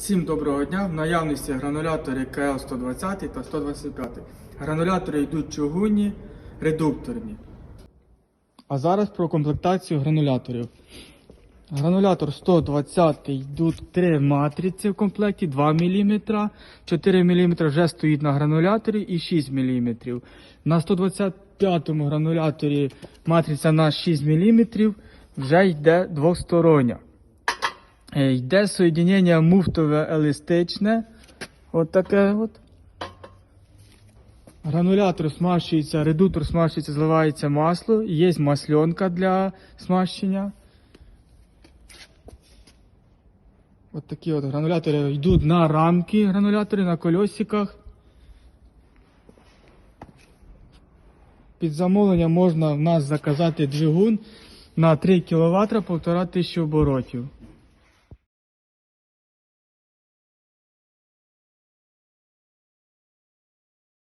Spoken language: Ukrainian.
Всім доброго дня! В наявності гранулятори КЛ 120 та 125. Гранулятори йдуть чугунні, редукторні. А зараз про комплектацію грануляторів. Гранулятор 120 йдуть 3 матриці в комплекті 2 мм, 4 мм вже стоїть на грануляторі і 6 мм. На 125 грануляторі матриця на 6 мм вже йде двостороння. Е, Йде соєдінення муфтове еластичне. От таке от. Гранулятор смащується, редуктор смащується, зливається масло. Є масленка для смащення. От такі от гранулятори йдуть на рамки, гранулятори на колесиках. Під замовлення можна в нас заказати двигун на 3 кВт 1500 оборотів.